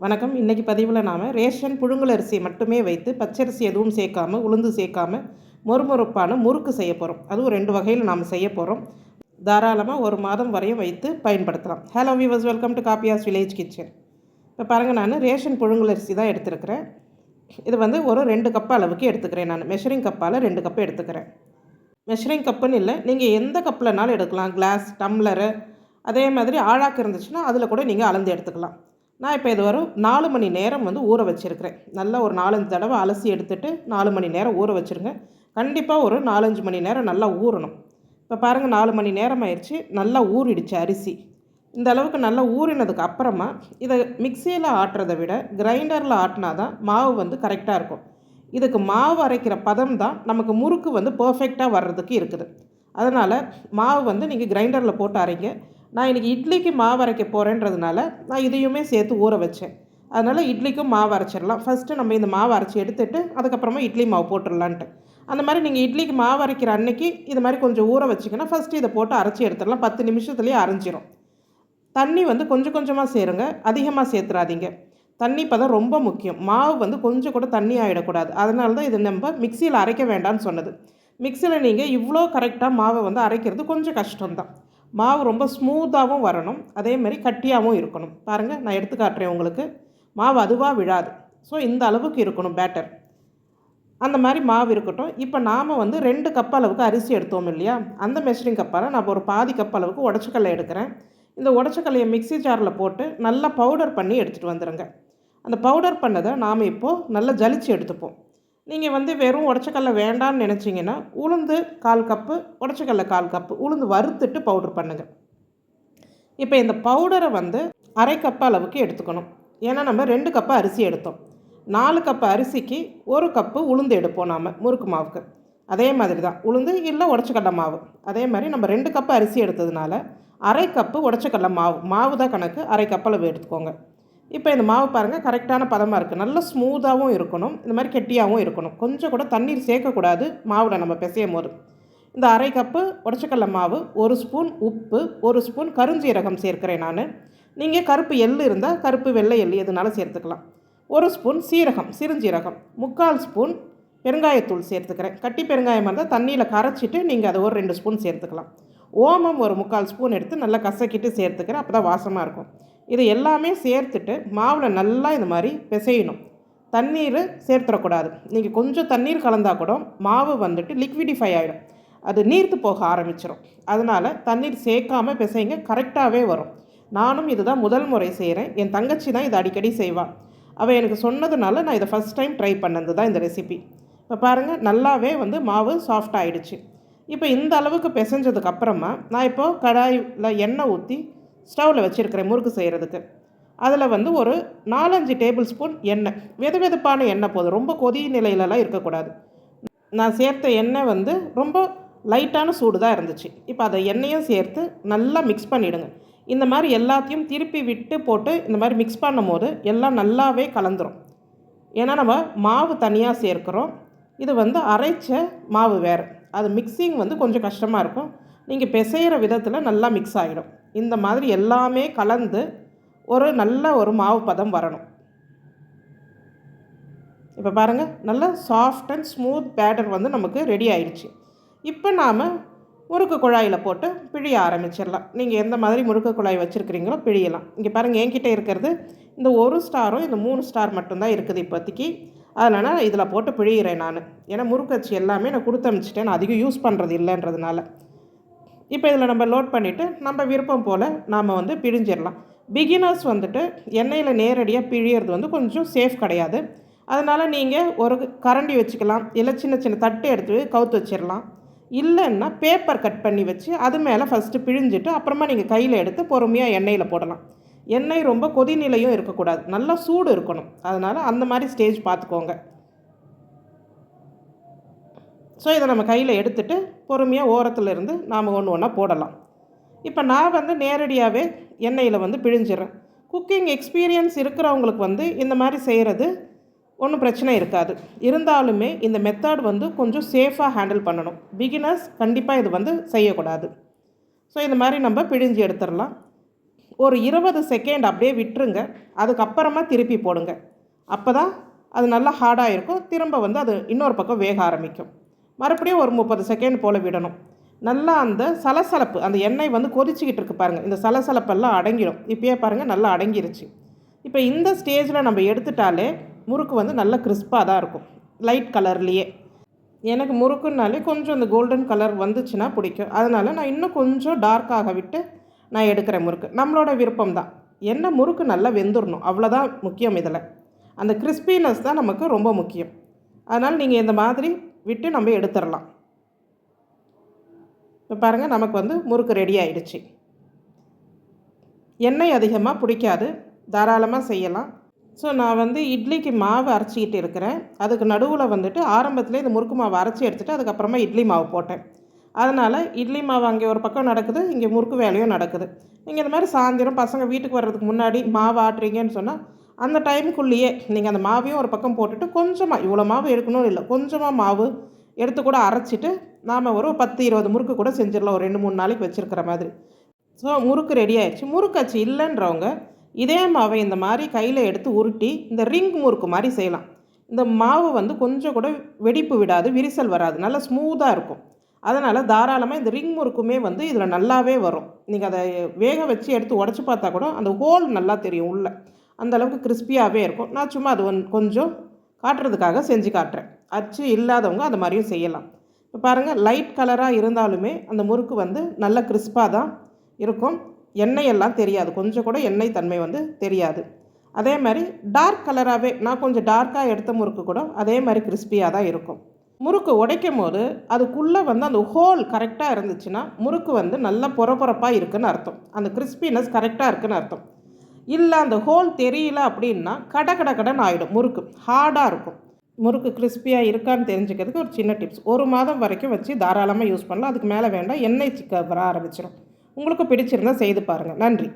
வணக்கம். இன்றைக்கி பதிவில் நாம் ரேஷன் புழுங்கலரிசி மட்டுமே வைத்து பச்சரிசி எதுவும் சேர்க்காம உளுந்து சேர்க்காம மொறுமொறுப்பான முறுக்கு செய்ய போகிறோம் அதுவும் ரெண்டு வகையில் நாம் செய்ய போகிறோம் தாராளமாக ஒரு மாதம் வரையும் வைத்து பயன்படுத்தலாம். ஹலோ விவர்ஸ் வெல்கம் டு காப்பியாஸ் வில்லேஜ் கிச்சன் இப்போ பாருங்கள் நான் ரேஷன் புழுங்கலரிசி தான் எடுத்துருக்கிறேன். இது வந்து ஒரு ரெண்டு கப் அளவுக்கு எடுத்துக்கிறேன் நான். மெஷரிங் கப்பால் ரெண்டு கப்பு எடுத்துக்கிறேன். மெஷரிங் கப்புன்னு இல்லை நீங்கள் எந்த கப்பில்னாலும் எடுக்கலாம். கிளாஸ் டம்ளரு அதே மாதிரி ஆழாக்கு இருந்துச்சுன்னா அதில் கூட நீங்கள் அளந்து எடுத்துக்கலாம். நான் இப்போ இது வரும் நாலு மணி நேரம் வந்து ஊற வச்சுருக்கிறேன். நல்லா ஒரு நாலஞ்சு தடவை அலசி எடுத்துகிட்டு நாலு மணி நேரம் ஊற வச்சுருங்க. கண்டிப்பாக ஒரு நாலஞ்சு மணி நேரம் நல்லா ஊறணும். இப்போ பாருங்கள் நாலு மணி நேரம் ஆயிடுச்சு. நல்லா ஊறிடுச்சு அரிசி. இந்த அளவுக்கு நல்லா ஊறினதுக்கு அப்புறமா இதை மிக்சியில் ஆட்டுறதை விட கிரைண்டரில் ஆட்டினா தான் மாவு வந்து கரெக்டாக இருக்கும். இதுக்கு மாவு அரைக்கிற பதம் தான் நமக்கு முறுக்கு வந்து பர்ஃபெக்டாக வர்றதுக்கு இருக்குது. அதனால் மாவு வந்து நீங்கள் கிரைண்டரில் போட்டு அரைங்க. நான் இன்றைக்கி இட்லிக்கு மாவு அரைக்க போகிறேன்றதுனால நான் இதையுமே சேர்த்து ஊற வச்சேன். அதனால் இட்லிக்கும் மாவு அரைச்சிடலாம். ஃபஸ்ட்டு நம்ம இந்த மாவு அரைச்சி எடுத்துட்டு அதுக்கப்புறமா இட்லி மாவு போட்டுடலான்ட்டு. அந்த மாதிரி நீங்கள் இட்லிக்கு மாவு அரைக்கிற அன்னைக்கு இது மாதிரி கொஞ்சம் ஊற வச்சிங்கன்னா ஃபஸ்ட்டு இதை போட்டு அரைச்சி எடுத்துடலாம். பத்து நிமிஷத்துலேயே அரைஞ்சிரும். தண்ணி வந்து கொஞ்சம் கொஞ்சமாக சேருங்க. அதிகமாக சேர்த்துறாதீங்க தண்ணி இப்போ தான் ரொம்ப முக்கியம். மாவு வந்து கொஞ்சம் கூட தண்ணி ஆகிடக்கூடாது அதனால தான் இது நம்ம மிக்சியில் அரைக்க வேண்டாம்னு சொன்னது. மிக்சியில் நீங்கள் இவ்வளோ கரெக்டாக மாவை வந்து அரைக்கிறது கொஞ்சம் கஷ்டம்தான். மாவு ரொம்ப ஸ்மூத்தாகவும் வரணும். அதே மாதிரி கட்டியாகவும் இருக்கணும். பாருங்கள் நான் எடுத்து காட்டுறேன் உங்களுக்கு. மாவு அதுவாக விழாது. ஸோ இந்த அளவுக்கு இருக்கணும் பேட்டர் அந்த மாதிரி மாவு இருக்கட்டும். இப்போ நாம் வந்து ரெண்டு கப் அளவுக்கு அரிசி எடுத்தோம் இல்லையா? அந்த மெஷரிங் கப்பால் நான் ஒரு பாதி கப் அளவுக்கு உடச்சக்கல்லை எடுக்கிறேன். இந்த உடச்சக்கல்லையை மிக்சி ஜாரில் போட்டு நல்லா பவுடர் பண்ணி எடுத்துகிட்டு வந்துடுங்க அந்த பவுடர் பண்ணதை நாம் இப்போது நல்லா ஜலிச்சு எடுத்துப்போம். நீங்கள் வந்து வெறும் உடச்சக்கல்ல வேண்டான்னு நினச்சிங்கன்னா உளுந்து கால் கப்பு உடச்சக்கல்ல கால் கப்பு உளுந்து வறுத்துட்டு பவுடர் பண்ணுங்கள் இப்போ இந்த பவுடரை வந்து அரை கப்பு அளவுக்கு எடுத்துக்கணும். ஏன்னா நம்ம ரெண்டு கப்பு அரிசி எடுத்தோம். நாலு கப்பு அரிசிக்கு ஒரு கப்பு உளுந்து எடுப்போம் நாம் முறுக்கு மாவுக்கு. அதே மாதிரி தான் உளுந்து இல்லை உடச்சக்கடலை மாவு. அதே மாதிரி நம்ம ரெண்டு கப்பு அரிசி எடுத்ததுனால அரை கப்பு உடச்சக்கடலை மாவு. மாவு தான் கணக்கு. அரை கப்பளவு எடுத்துக்கோங்க. இப்போ இந்த மாவு பாருங்கள் கரெக்டான பதமாக இருக்குது நல்ல ஸ்மூத்தாகவும் இருக்கணும். இந்த மாதிரி கெட்டியாகவும் இருக்கணும். கொஞ்சம் கூட தண்ணீர் சேர்க்கக்கூடாது மாவில் நம்ம பிசையும் போது. இந்த அரை கப்பு உடச்சக்கடல மாவு ஒரு ஸ்பூன் உப்பு ஒரு ஸ்பூன் கருஞ்சீரகம் சேர்க்கிறேன் நான். நீங்கள் கருப்பு எள் இருந்தால் கருப்பு வெள்ளை எள் எதுனாலும் சேர்த்துக்கலாம். ஒரு ஸ்பூன் சீரகம் சிறுஞ்சீரகம் முக்கால் ஸ்பூன் பெருங்காயத்தூள் சேர்த்துக்கிறேன். கட்டி பெருங்காயமாக இருந்தால் தண்ணியில் கரைச்சிட்டு நீங்கள் அதை ஒரு ரெண்டு ஸ்பூன் சேர்த்துக்கலாம். ஓமம் ஒரு முக்கால் ஸ்பூன் எடுத்து நல்லா கசக்கிட்டு சேர்த்துக்கிறேன். அப்போ தான் வாசமாக இருக்கும். இது எல்லாமே சேர்த்துட்டு மாவில் நல்லா இந்த மாதிரி பிசையணும். தண்ணீர் சேர்த்துடக்கூடாது. நீங்கள் கொஞ்சம் தண்ணீர் கலந்தால் கூட மாவு வந்துட்டு லிக்விடிஃபை ஆகிடும் அது நீர்த்து போக ஆரம்பிச்சிடும் அதனால் தண்ணீர் சேர்க்காமல் பிசைங்க கரெக்டாகவே வரும். நானும் இதுதான் முதல் முறை செய்கிறேன் என் தங்கச்சி தான் இதை அடிக்கடி செய்வாள் அவள் எனக்கு சொன்னதுனால நான் இதை ஃபஸ்ட் டைம் ட்ரை பண்ணது தான் இந்த ரெசிபி இப்போ பாருங்கள் நல்லாவே வந்து மாவு சாஃப்ட் ஆகிடுச்சு இப்போ இந்த அளவுக்கு பிசைஞ்சதுக்கு அப்புறமா நான் இப்போது கடாயில் எண்ணெய் ஊற்றி ஸ்டவ்வில் வச்சுருக்கிறேன் முறுக்கு செய்கிறதுக்கு அதில் வந்து ஒரு நாலஞ்சு டேபிள் ஸ்பூன் எண்ணெய். வெது வெதுப்பான எண்ணெய் போதும். ரொம்ப கொதி நிலையிலலாம் இருக்கக்கூடாது. நான் சேர்த்த எண்ணெய் வந்து ரொம்ப லைட்டான சூடு தான் இருந்துச்சு. இப்போ அதை எண்ணெயும் சேர்த்து நல்லா மிக்ஸ் பண்ணிவிடுங்க இந்த மாதிரி எல்லாத்தையும் திருப்பி விட்டு போட்டு இந்த மாதிரி மிக்ஸ் பண்ணும் போது எல்லாம் நல்லாவே கலந்துரும். ஏன்னா நம்ம மாவு தனியாக சேர்க்குறோம். இது வந்து அரைச்ச மாவு வேறு. அது மிக்சிங் வந்து கொஞ்சம் கஷ்டமாக இருக்கும். நீங்கள் பிசைகிற விதத்தில் நல்லா மிக்ஸ் ஆகிடும் இந்த மாதிரி எல்லாமே கலந்து ஒரு நல்ல ஒரு மாவு பதம் வரணும். இப்போ பாருங்கள் நல்ல சாஃப்ட் அண்ட் ஸ்மூத் பேட்டர் வந்து நமக்கு ரெடி ஆயிடுச்சு. இப்போ நாம் முறுக்கு குழாயில் போட்டு பிழிய ஆரம்பிச்சிடலாம். நீங்கள் எந்த மாதிரி முறுக்கு குழாய் வச்சுருக்கிறீங்களோ பிழியலாம். இங்கே பாருங்கள் என்கிட்ட இருக்கிறது இந்த ஒரு ஸ்டாரும் இந்த மூணு ஸ்டார் மட்டும்தான் இருக்குது இப்போதைக்கு. அதனால் இதில் போட்டு பிழிகிறேன் நான். ஏன்னா முறுக்கச்சி எல்லாமே நான் கொடுத்து அனுப்பிச்சிட்டேன் நான் அதிகம் யூஸ் பண்ணுறது இல்லைன்றதுனால. இப்போ இதில் நம்ம லோட் பண்ணிவிட்டு நம்ம விருப்பம் போல் நாம் வந்து பிழிஞ்சிடலாம். பிகினர்ஸ் வந்துட்டு எண்ணெயில் நேரடியாக பிழியறது வந்து கொஞ்சம் சேஃப் கிடையாது. அதனால் நீங்கள் ஒரு கரண்டி வச்சுக்கலாம். இல்லை சின்ன சின்ன தட்டு எடுத்து கவுத்து வச்சிடலாம். இல்லைன்னா பேப்பர் கட் பண்ணி வச்சு அது மேலே ஃபஸ்ட்டு பிழிஞ்சிட்டு அப்புறமா நீங்கள் கையில் எடுத்து பொறுமையாக எண்ணெயில் போடலாம். எண்ணெய் ரொம்ப கொதிநிலையும் இருக்கக்கூடாது. நல்லா சூடு இருக்கணும். அதனால் அந்த மாதிரி ஸ்டேஜ் பார்த்துக்கோங்க. ஸோ இதை நம்ம கையில் எடுத்துகிட்டு பொறுமையாக ஓரத்தில் இருந்து நாம் ஒன்று ஒன்றா போடலாம். இப்போ நான் வந்து நேரடியாகவே எண்ணெயில் வந்து பிழிஞ்சிடுறேன். குக்கிங் எக்ஸ்பீரியன்ஸ் இருக்கிறவங்களுக்கு வந்து இந்த மாதிரி செய்கிறது ஒன்றும் பிரச்சனை இருக்காது. இருந்தாலுமே இந்த மெத்தட் வந்து கொஞ்சம் சேஃபாக ஹேண்டில் பண்ணணும். பிகினர்ஸ் கண்டிப்பாக இது வந்து செய்யக்கூடாது. ஸோ இந்த மாதிரி நம்ம பிழிஞ்சு எடுத்துடலாம். ஒரு இருபது செகண்ட் அப்படியே விட்டுருங்க. அதுக்கப்புறமா திருப்பி போடுங்க. அப்போ தான் அது நல்லா ஹார்டாக இருக்கும். திரும்ப வந்து அது இன்னொரு பக்கம் வேக ஆரம்பிக்கும். மறுபடியும் ஒரு முப்பது செகண்ட் போல் விடணும். நல்லா அந்த சலசலப்பு அந்த எண்ணெய் வந்து கொதிச்சிக்கிட்டு இருக்கு பாருங்கள் இந்த சலசலப்பெல்லாம் அடங்கிடும் இப்போயே பாருங்கள் நல்லா அடங்கிருச்சு. இப்போ இந்த ஸ்டேஜில் நம்ம எடுத்துட்டாலே முறுக்கு வந்து நல்லா கிறிஸ்பாக தான் இருக்கும். லைட் கலர்லேயே எனக்கு முறுக்குன்னாலே கொஞ்சம் இந்த கோல்டன் கலர் வந்துச்சுன்னா பிடிக்கும். அதனால் நான் இன்னும் கொஞ்சம் டார்க்காக விட்டு நான் எடுக்கிறேன் முறுக்கு. நம்மளோட விருப்பம் தான். என்ன முறுக்கு நல்லா வெந்துடணும் அவ்வளோதான் முக்கியம் இதில். அந்த கிறிஸ்பினஸ் தான் நமக்கு ரொம்ப முக்கியம். அதனால் நீங்கள் இந்த மாதிரி விட்டு நம்ம எடுத்துடலாம். இப்போ பாருங்கள் நமக்கு வந்து முறுக்கு ரெடி ஆயிடுச்சு. எண்ணெய் அதிகமாக பிடிக்காது தாராளமாக செய்யலாம். ஸோ நான் வந்து இட்லிக்கு மாவு அரைச்சிக்கிட்டு இருக்கிறேன். அதுக்கு நடுவில் வந்துட்டு ஆரம்பத்தில் இந்த முறுக்கு மாவு அரைச்சி எடுத்துகிட்டு அதுக்கப்புறமா இட்லி மாவு போட்டேன். அதனால் இட்லி மாவு அங்கே ஒரு பக்கம் நடக்குது இங்கே முறுக்கு வேலையும் நடக்குது. நீங்கள் இந்த மாதிரி சாயந்தரம் பசங்க வீட்டுக்கு வர்றதுக்கு முன்னாடி மாவு ஆட்டுறீங்கன்னு சொன்னால் அந்த டைமுக்குள்ளேயே நீங்கள் அந்த மாவையும் ஒரு பக்கம் போட்டுட்டு கொஞ்சமாக இவ்வளோ மாவு எடுக்கணும்னு இல்லை கொஞ்சமாக மாவு எடுத்து கூட அரைச்சிட்டு நாம் ஒரு பத்து இருபது முறுக்கு கூட செஞ்சிடலாம். ஒரு ரெண்டு மூணு நாளைக்கு வச்சுருக்கிற மாதிரி. ஸோ முறுக்கு ரெடி ஆயிடுச்சு. முறுக்காச்சு இல்லைன்றவங்க இதே மாவை இந்த மாதிரி கையில் எடுத்து உருட்டி இந்த ரிங் முறுக்கு மாதிரி செய்யலாம். இந்த மாவு வந்து கொஞ்சம் கூட வெடிப்பு விடாது விரிசல் வராது. நல்லா ஸ்மூத்தாக இருக்கும். அதனால் தாராளமாக இந்த ரிங் முறுக்குமே வந்து இதில் நல்லாவே வரும். நீங்கள் அதை வேக வச்சு எடுத்து உடச்சி பார்த்தா கூட அந்த ஹோல் நல்லா தெரியும் உள்ளே. அந்தளவுக்கு கிறிஸ்பியாகவே இருக்கும். நான் சும்மா அது ஒன் கொஞ்சம் காட்டுறதுக்காக செஞ்சு காட்டுறேன். அச்சு இல்லாதவங்க அந்த மாதிரியும் செய்யலாம். இப்போ பாருங்கள் லைட் கலராக இருந்தாலுமே அந்த முறுக்கு வந்து நல்ல கிறிஸ்பாக தான் இருக்கும். எண்ணெய் எல்லாம் தெரியாது. கொஞ்சம் கூட எண்ணெய் தன்மை வந்து தெரியாது. அதே மாதிரி டார்க் கலராகவே நான் கொஞ்சம் டார்க்காக எடுத்த முறுக்கு கூட அதே மாதிரி கிறிஸ்பியாக தான் இருக்கும். முறுக்கு உடைக்கும் போது அதுக்குள்ளே வந்து அந்த ஹோல் கரெக்டாக இருந்துச்சுன்னா முறுக்கு வந்து நல்லா பொறப்பொறப்பாக இருக்குன்னு அர்த்தம். அந்த கிறிஸ்பினஸ் கரெக்டாக இருக்குதுன்னு அர்த்தம். இல்லை அந்த ஹோல் தெரியல அப்படின்னா கட கட கடன் ஆகிடும் முறுக்கு. ஹார்டாக இருக்கும். முறுக்கு கிறிஸ்பியாக இருக்கான்னு தெரிஞ்சுக்கிறதுக்கு ஒரு சின்ன டிப்ஸ் ஒரு மாதம் வரைக்கும் வச்சு தாராளமாக யூஸ் பண்ணலாம். அதுக்கு மேலே வேண்டாம். எண்ணெய் சிக்க வர ஆரம்பிச்சிடும் உங்களுக்கு பிடிச்சிருந்தால் செய்து பாருங்கள் நன்றி.